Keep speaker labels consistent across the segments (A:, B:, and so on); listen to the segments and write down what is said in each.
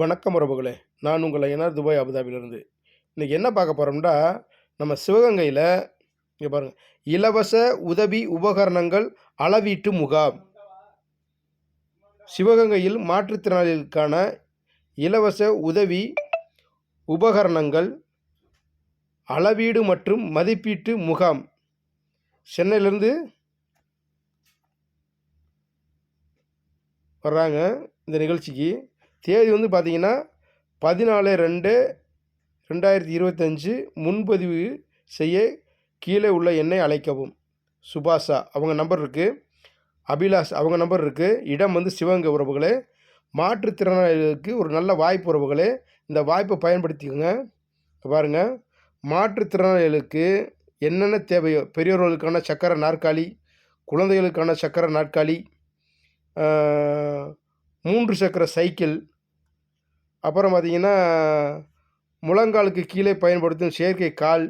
A: வணக்கம் உறவுகளே. நான் உங்களை என்ஆர் துபாய் அபுதாபிலிருந்து இன்றைக்கி என்ன பார்க்க போகிறோம்னா நம்ம சிவகங்கையில் இங்கே பாருங்கள் இலவச உதவி உபகரணங்கள் அளவீட்டு முகாம். சிவகங்கையில் மாற்றுத்திறனாளிகளுக்கான இலவச உதவி உபகரணங்கள் அளவீடு மற்றும் மதிப்பீட்டு முகாம். சென்னையிலேருந்து வர்றாங்க இந்த நிகழ்ச்சிக்கு. தேதி வந்து பார்த்தீங்கன்னா பதினாலு ரெண்டு ரெண்டாயிரத்தி இருபத்தஞ்சு முன்பதிவு செய்ய கீழே உள்ள எண்ணை அழைக்கவும். சுபாஷா அவங்க நம்பர் இருக்குது அபிலாஷ் அவங்க நம்பர் இருக்குது இடம் வந்து சிவகங்கை உறவுகளே. மாற்றுத்திறனாளிகளுக்கு ஒரு நல்ல வாய்ப்பு உறவுகளே. இந்த வாய்ப்பை பயன்படுத்திக்கோங்க. பாருங்கள் மாற்றுத்திறனாளிகளுக்கு என்னென்ன தேவையோ பெரியவர்களுக்கான சக்கர நாற்காலி குழந்தைகளுக்கான சக்கர நாற்காலி மூன்று சக்கர சைக்கிள் அப்புறம் பார்த்திங்கன்னா முழங்காலுக்கு கீழே பயன்படுத்தும் செயற்கை கால்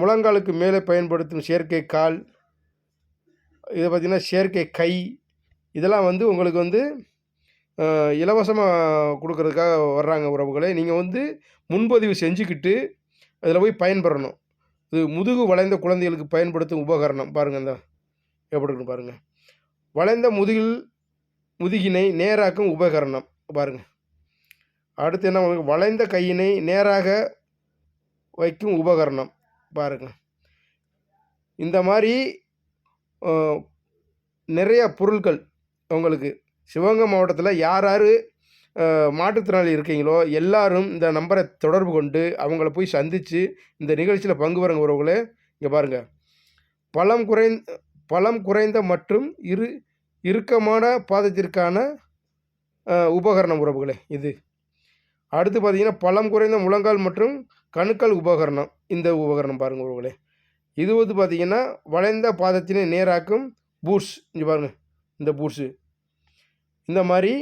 A: முழங்காலுக்கு மேலே பயன்படுத்தும் செயற்கை கால் இதை பார்த்திங்கன்னா செயற்கை கை இதெல்லாம் வந்து உங்களுக்கு வந்து இலவசமாக கொடுக்கறதுக்காக வர்றாங்க உறவுகளை. நீங்கள் வந்து முன்பதிவு செஞ்சுக்கிட்டு அதில் போய் பயன்பெறணும். இது முதுகு வளைந்த குழந்தைகளுக்கு பயன்படுத்தும் உபகரணம். பாருங்கள் இந்த எப்படி இருக்குன்னு பாருங்கள் வளைந்த முதுகில் முதுகினை நேராக்கும் உபகரணம். பாருங்கள் அடுத்து என்ன உங்களுக்கு வளைந்த கையினை நேராக வைக்கும் உபகரணம். பாருங்கள் இந்த மாதிரி நிறைய பொருட்கள் உங்களுக்கு. சிவகங்கை மாவட்டத்தில் யார் யார் மாற்றுத்திறனாளி இருக்கீங்களோ எல்லாரும் இந்த நம்பரை தொடர்பு கொண்டு அவங்கள போய் சந்தித்து இந்த நிகழ்ச்சியில் பங்கு பெறுங்க உறவுகளே இங்கே பாருங்கள் பழம் குறைந்த பழம் குறைந்த மற்றும் இரு இறுக்கமான பாதத்திற்கான உபகரணம் உறவுகளே இது. அடுத்து பார்த்தீங்கன்னா பழம் குறைந்த முழங்கால் மற்றும் கணுக்கால் உபகரணம் இந்த உபகரணம் பாருங்கள் உறவுகளே. இது வந்து பார்த்தீங்கன்னா வளைந்த பாதத்தினை நேராக்கும் பூட்ஸ். இங்கே பாருங்கள் இந்த பூட்ஸு. இந்த மாதிரி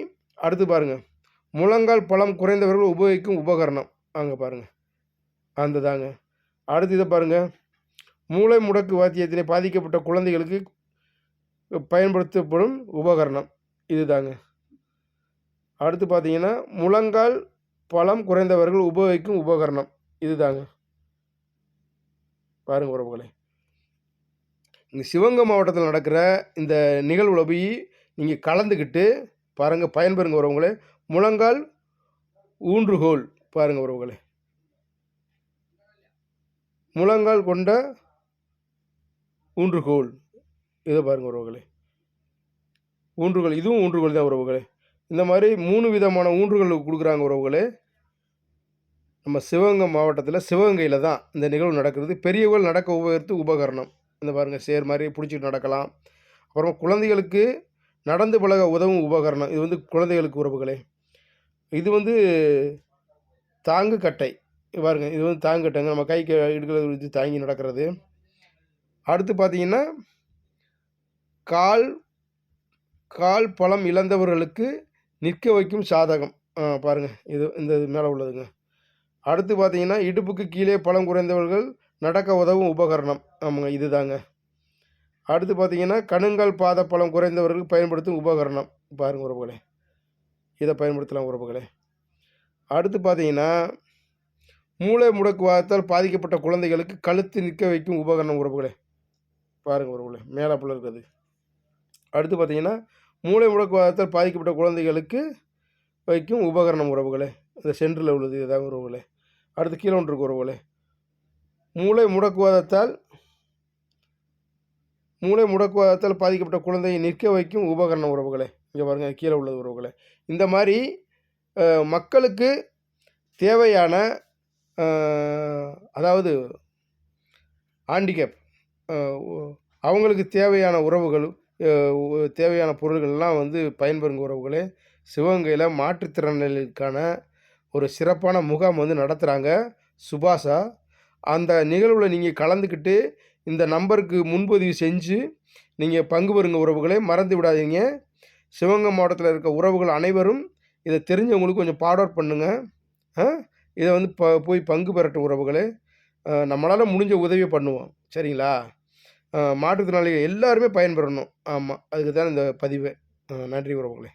A: அடுத்து பாருங்கள் முழங்கால் பழம் குறைந்தவர்கள் உபயோகிக்கும் உபகரணம். அங்கே பாருங்கள் அந்த தாங்க. அடுத்து இதை பாருங்கள் மூளை முடக்கு வாத்தியத்தினை பாதிக்கப்பட்ட குழந்தைகளுக்கு பயன்படுத்தப்படும் உபகரணம் இது தாங்க. அடுத்து பார்த்தீங்கன்னா முழங்கால் பழம் குறைந்தவர்கள் உபயோகிக்கும் உபகரணம். இது தாங்க பாருங்க உறவுகளே. இங்கே சிவகங்கை மாவட்டத்தில் நடக்கிற இந்த நிகழ்வில் போய் நீங்கள் கலந்துக்கிட்டு பாருங்கள் பயன்பெறுங்க உறவுகளே. முழங்கால் ஊன்றுகோல் பாருங்க உறவுகளே. முழங்கால் கொண்ட ஊன்றுகோல். இதை பாருங்க உறவுகளே. ஊன்றுகோல் இதுவும் ஊன்றுகோல் தான் உறவுகளே. இந்த மாதிரி மூணு விதமான ஊன்றுகள் கொடுக்குறாங்க உறவுகளே. நம்ம சிவகங்கை மாவட்டத்தில் சிவகங்கையில் தான் இந்த நிகழ்வு நடக்கிறது. பெரியவர்கள் நடக்க உபயோகித்து உபகரணம். இந்த பாருங்கள் சேர் மாதிரி பிடிச்சிட்டு நடக்கலாம். அப்புறம் குழந்தைகளுக்கு நடந்து பழக உதவும் உபகரணம். இது வந்து குழந்தைகளுக்கு உறவுகளே. இது வந்து தாங்கு கட்டை. பாருங்கள் இது வந்து தாங்கு கட்டைங்க. நம்ம கைக்கு இடுக்களை வச்சு தாங்கி நடக்கிறது. அடுத்து பார்த்தீங்கன்னா கால் கால் பழம் இழந்தவர்களுக்கு நிற்க வைக்கும் சாதகம். பாருங்கள் இது இந்த இது மேலே உள்ளதுங்க. அடுத்து பார்த்தீங்கன்னா இடுப்புக்கு கீழே பழம் குறைந்தவர்கள் நடக்க உதவும் உபகரணம். ஆமாங்க இதுதாங்க. அடுத்து பார்த்தீங்கன்னா கணுங்கால் பாத பழம் குறைந்தவர்கள் பயன்படுத்தும் உபகரணம். பாருங்கள் உறவுகளே. இதை பயன்படுத்தலாம் உறவுகளே. அடுத்து பார்த்தீங்கன்னா மூளை முடக்குவாதத்தால் பாதிக்கப்பட்ட குழந்தைகளுக்கு கழுத்து நிற்க வைக்கும் உபகரணம் உறவுகளே. பாருங்கள் உறவுகளே. மேலே புள்ள இருக்குது. அடுத்து பார்த்தீங்கன்னா மூளை முடக்குவாதத்தால் பாதிக்கப்பட்ட குழந்தைகளுக்கு வைக்கும் உபகரணம் உறவுகளே. இந்த சென்டரில் உள்ளது இதுதான் உறவுகளே. அடுத்து கீழே ஒன்று இருக்கு உறவுகளே. மூளை முடக்குவாதத்தால் மூளை முடக்குவாதத்தால் பாதிக்கப்பட்ட குழந்தையை நிற்க வைக்கும் உபகரண உறவுகளே. இங்கே பாருங்கள் கீழே உள்ளது உறவுகளே. இந்த மாதிரி மக்களுக்கு தேவையான அதாவது ஹாண்டிகேப் அவங்களுக்கு தேவையான உறவுகளும் தேவையான பொருள்கள்லாம் வந்து பயன்பெறுங்க உறவுகளே சிவகங்கையில் மாற்றுத்திறனாளிகளுக்கான ஒரு சிறப்பான முகாம் வந்து நடத்துகிறாங்க சுபாஷா. அந்த நிகழ்வில் நீங்கள் கலந்துக்கிட்டு இந்த நம்பருக்கு முன்பதிவு செஞ்சு நீங்கள் பங்கு பெறுங்க உறவுகளை மறந்து விடாதீங்க. சிவகங்கை மாவட்டத்தில் இருக்க உறவுகள் அனைவரும் இதை தெரிஞ்சவங்களுக்கு கொஞ்சம் ஃபார்வர்ட் பண்ணுங்கள் ஆ இதை வந்து ப போய் பங்கு பெறட்டும் உறவுகளே. நம்மளால் முடிஞ்ச உதவியை பண்ணுவோம். சரிங்களா? மாற்றுத்திறனாளிகள் எல்லாருமே பயன்பெறணும். ஆமாம் அதுக்கு தான் இந்த பதிவு. நன்றி உறவுகளே.